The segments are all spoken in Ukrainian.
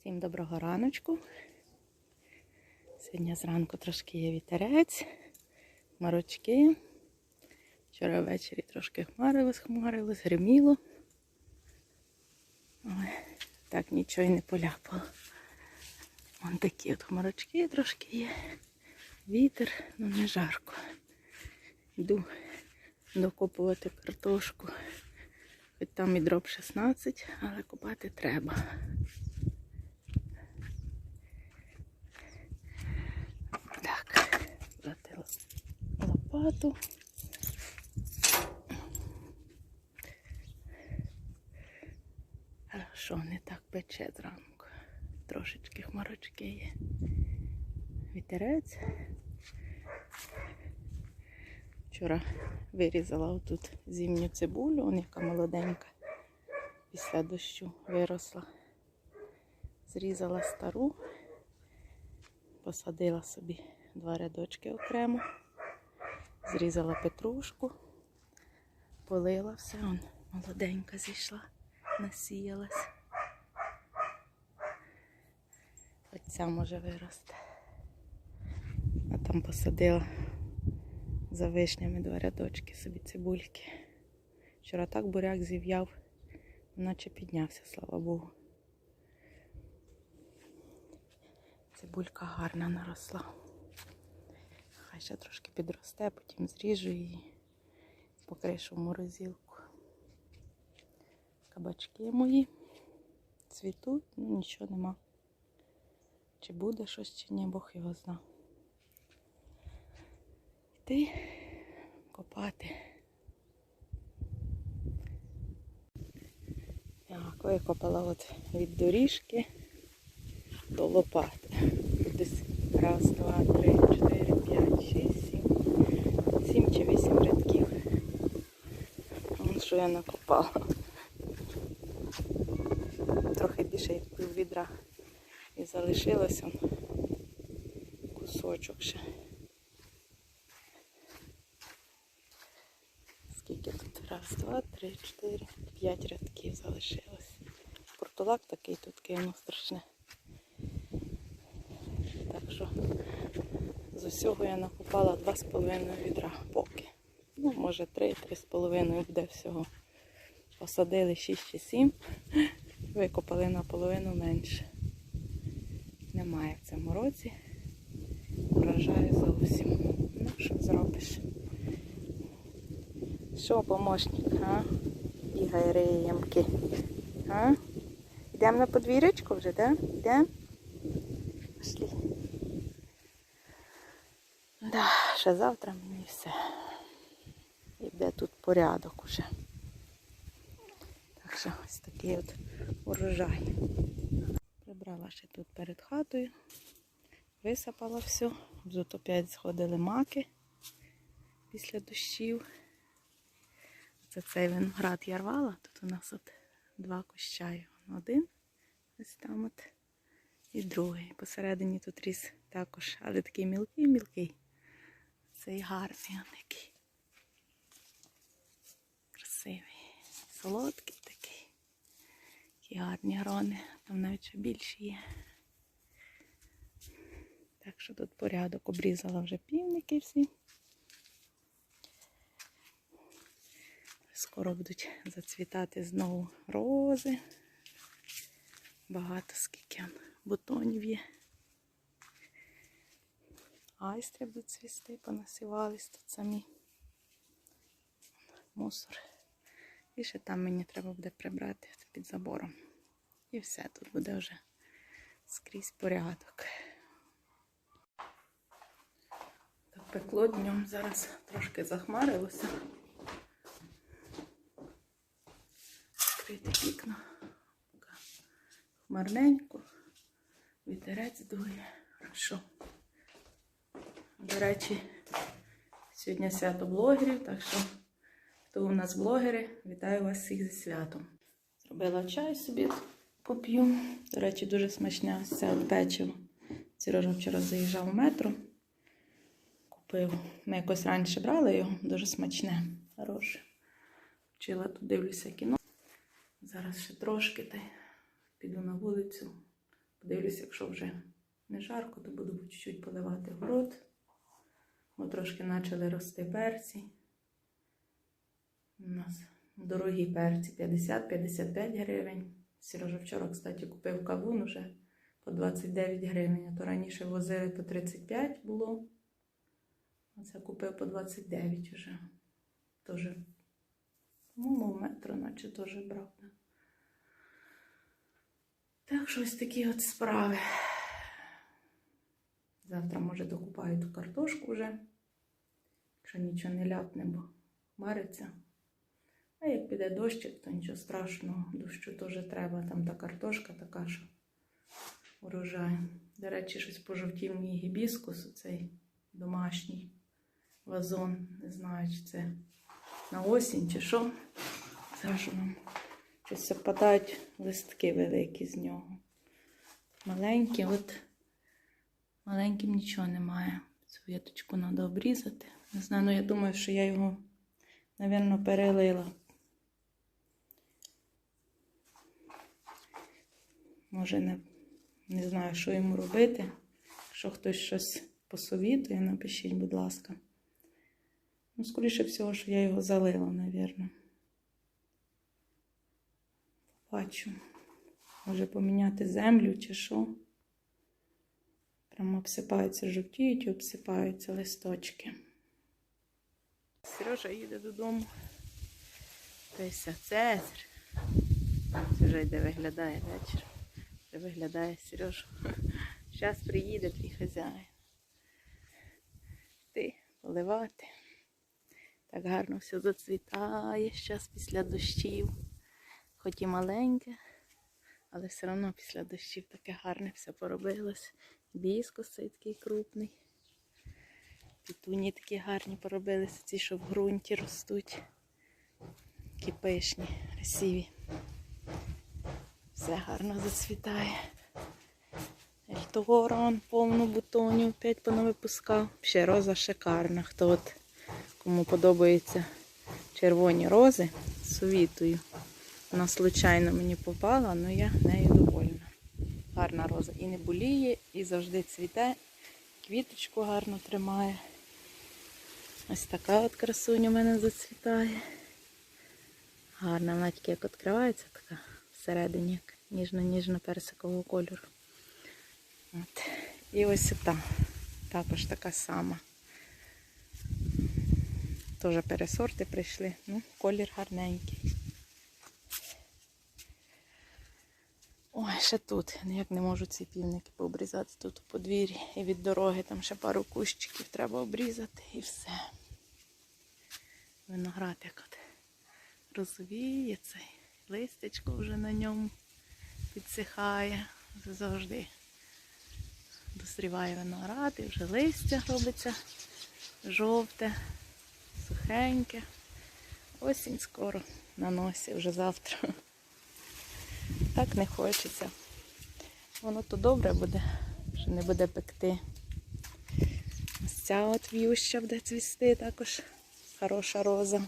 Всім доброго раночку. Сьогодні зранку трошки є вітерець, хмарочки. Вчора ввечері трошки хмарилось, хмарилось, гриміло. Але так нічого й не поляпало. Вон такі от хмарочки трошки є. Вітер, ну не жарко. Йду докопувати картошку. Хоч там і дроб 16, але копати треба. Так, взяти лопату. Хорошо, не так пече зранку. Трошечки хмарочки є. Вітерець. Вчора вирізала отут зимню цибулю, вона яка молоденька. Після дощу виросла. Зрізала стару, посадила собі два рядочки окремо, зрізала петрушку, полила все, он молоденька зійшла, насіялась. Хоч ця може вирости. А там посадила за вишнями два рядочки собі цибульки. Вчора так буряк зів'яв, наче піднявся, слава Богу. Цибулька гарна наросла. Ще трошки підросте, потім зріжу її, покришу в морозилку. Кабачки мої цвітуть, ну нічого нема. Чи буде щось, чи ні, Бог його зна. Йти копати. Так, викопала от від доріжки до лопати. Десь раз, два, три, чотири, п'ять, шість, сім. Сім чи вісім рядків. Вон що я накопала. Трохи більше як пів відра. І залишилося кусочок ще. Скільки тут? Раз, два, три, чотири, п'ять рядків залишилось. Портулак такий тут кинув страшне. Так що з усього я накопала 2,5 відра поки. Ну, може 3-3,5 буде всього. Посадили 6 чи 7, викопали наполовину менше. Немає в цьому році. Урожаю зовсім. Ну, що зробиш? Що, помощник, а? Бігає риє ямки. А? Йдемо на подвір'ячку вже, так? Да? Йдемо? Пішли. Да, ще завтра мені все. Буде тут порядок уже. Так що ось такий от урожай. Прибрала ще тут перед хатою. Висипала все. Тут опять сходили маки після дощів. Це цей виноград я рвала. Тут у нас от два куща. Один ось там от і другий. Посередині тут ріс також, але такий мілкий-мілкий. Цей гарний який. Солодкий такий. Такі гарні грони. Там навіть ще більші є. Так що тут порядок обрізала вже півники всі. Скоро будуть зацвітати знову рози. Багато скільки бутонів є. Айстри будуть цвісти, понасівались тут самі. Мусор. І ще там мені треба буде прибрати під забором. І все, тут буде вже скрізь порядок. Так пекло днем, зараз трошки захмарилося. Відкрити вікна. Поки Хмарненько. Вітерець дує. Хорошо. До речі, сьогодні свято блогерів, так що хто у нас блогери, вітаю вас всіх зі святом. Зробила чай собі поп'ю. До речі, дуже смачне от печиво. Сережа вчора заїжджав у метро. Купив. Ми якось раніше брали його, дуже смачне. Хороше. Вчила тут дивлюся кіно. Зараз ще трошки та піду на вулицю, Подивлюсь, якщо вже не жарко, то буду чуть-чуть поливати город. Бо трошки почали рости перці. У нас дорогі перці 50-55 гривень. Сережа вчора, кстати, купив кавун уже по 29 гривень. А то раніше возили по 35 було. А це купив по 29 вже. Тоже, по-моєму, метро, наче теж брав. Так що ось такі от справи. Завтра, може, докупаю ту картошку вже, якщо нічого не ляпне, бо мариться. А як піде дощик, то нічого страшного, дощу теж треба. Там та картошка така, що урожай. До речі, щось пожовтів мій гібіскус, цей домашній вазон. Не знаю, чи це на осінь чи що. Зараз вам щось опадають листки великі з нього. Маленькі, от маленьким нічого немає. Цю віточку треба обрізати. Не знаю, ну я думаю, що я його, мабуть, перелила. Може, не, не знаю, що йому робити. Якщо хтось щось посовітує, напишіть, будь ласка. Ну, скоріше всього, що я його залила, мабуть. Бачу. Може поміняти землю чи що. Прямо обсипаються, жовтіють обсипаються листочки. Сережа їде додому. Тися Цезар. Це вже йде виглядає вечір. Вже виглядає Сережа. Зараз приїде твій хазяїн. Ти поливати. Так гарно все зацвітає зараз після дощів. Хоч і маленьке, але все одно після дощів таке гарне все поробилось. Біскус такий крупний. Пітуні такі гарні поробилися, ці, що в ґрунті ростуть. Такі пишні, красиві. Все гарно зацвітає. Ельторон повну бутонів, опять понавипускав. Ще роза шикарна. Хто от кому подобаються червоні рози, совітую. Вона случайно мені попала, але я нею довольна. Гарна роза. І не боліє, і завжди цвіте. Квіточку гарно тримає. Ось така от красуня в мене зацвітає. Гарна, вона тільки як відкривається, така всередині, як ніжно-ніжно-персикового кольору. От. І ось та. Також така сама. Теж пересорти прийшли. Ну, колір гарненький. Ой, ще тут. Ніяк не можу ці півники пообрізати тут у подвір'ї. І від дороги там ще пару кущиків треба обрізати і все. Виноград як от розовіє цей. Листечко вже на ньому підсихає. Завжди дозріває виноград і вже листя робиться жовте, сухеньке. Осінь скоро на носі, вже завтра. Так не хочеться. Воно то добре буде, що не буде пекти. Ось ця от в'юща буде цвісти, також хороша роза.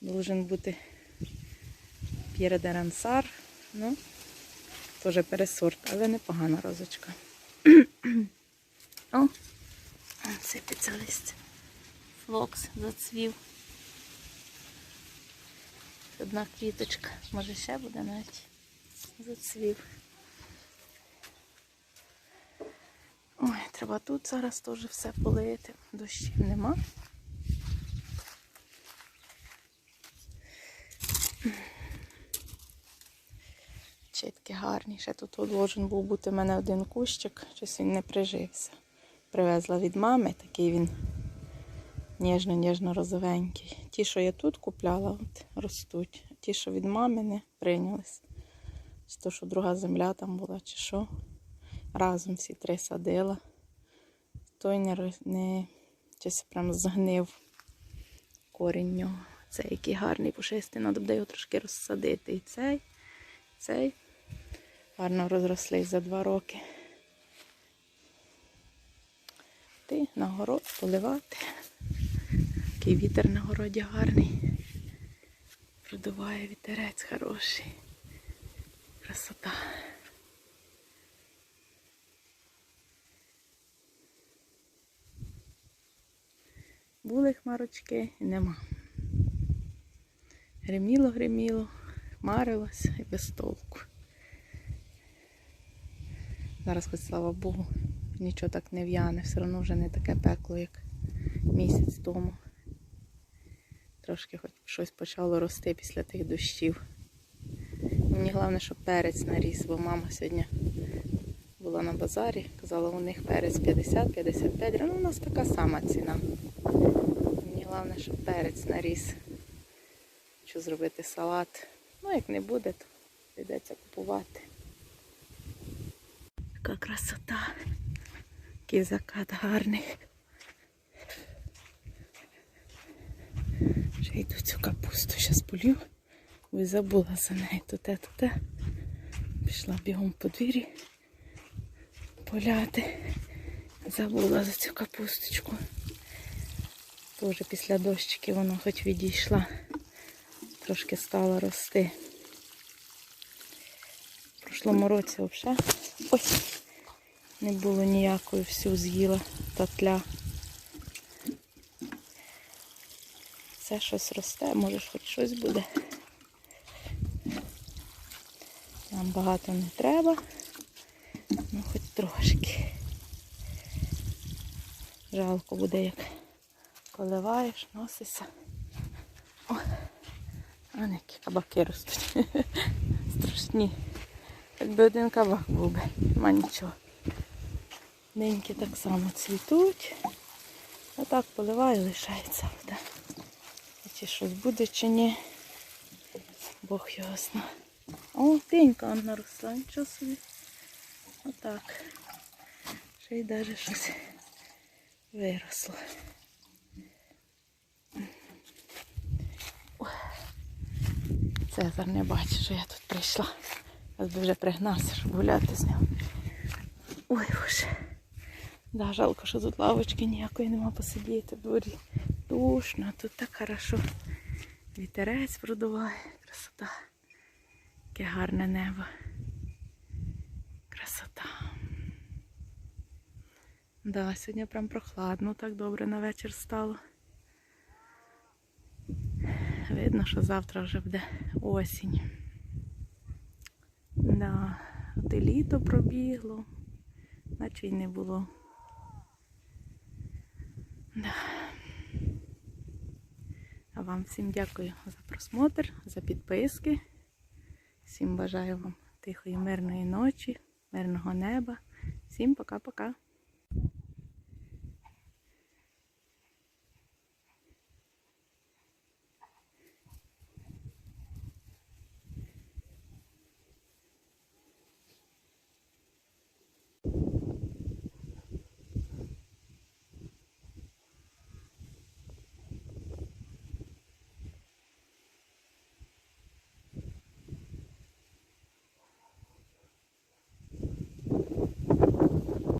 Должен бути П'єре де Рансар. Ну, теж пересорт, але непогана розочка. О, сипеться листя. Флокс зацвів. Одна квіточка. Може ще буде навіть зацвів. Ой, треба тут зараз теж все полити. Дощів нема. Чітки гарні. Ще тут должен був бути в мене один кущик, щось він не прижився. Привезла від мами, такий він ніжно-ніжно розовенький. Ті, що я тут купляла, от, ростуть. Ті, що від мами не прийнялись. Чи то, що друга земля там була, чи що. Разом всі три садила. Той не, не щось прям згнив корінь нього. Цей який гарний пушистий, треба буде його трошки розсадити. І цей, цей гарно розросли за два роки. Ти на город поливати. Такий вітер на городі гарний. Продуває вітерець хороший. Красота. Були хмарочки і нема. Гриміло-гриміло, хмарилось і без толку. Зараз, хоч слава Богу, нічого так не в'яне, все одно вже не таке пекло, як місяць тому. Трошки хоч щось почало рости після тих дощів. Мені головне, щоб перець наріс, бо мама сьогодні була на базарі, казала, у них перець 50-55 гривень. Ну, у нас така сама ціна. Мені головне, щоб перець наріс. Хочу зробити салат. Ну, як не буде, то прийдеться купувати. Така красота. Який закат гарний. Ще йду цю капусту зараз полю. Ви забула за нею туте, туте. Пішла бігом по двірі поляти. Забула за цю капусточку. Тоже після дощики воно хоч відійшла. Трошки стала рости. В прошлому році взагалі ой, не було ніякої, всю з'їла татля. Це щось росте, може хоч щось буде. Нам багато не треба, ну хоч трошки. Жалко буде, як поливаєш, носишся. О, а не які кабаки ростуть. Страшні. Якби один кабак був би, нема нічого. Деньки так само цвітуть. А так поливаю, лишається вода. Чи щось буде, чи ні. Бог його зна. О, пенька он наросла, нічого собі. Отак. Ще й навіть щось виросло. Цезар не бачить, що я тут прийшла. Ось би вже пригнався, щоб гуляти з ним. Ой, боже. Да, жалко, що тут лавочки ніякої нема посидіти в дворі. Душно, тут так хорошо. Вітерець продуває. Красота. Яке гарне небо. Красота. Да, сьогодні прям прохладно, так добре на вечір стало. Видно, що завтра вже буде осінь. Да, літо пробігло, наче й не було. Да. А вам всім дякую за просмотр, за підписки. Всім бажаю вам тихої, мирної ночі, мирного неба. Всім пока-пока.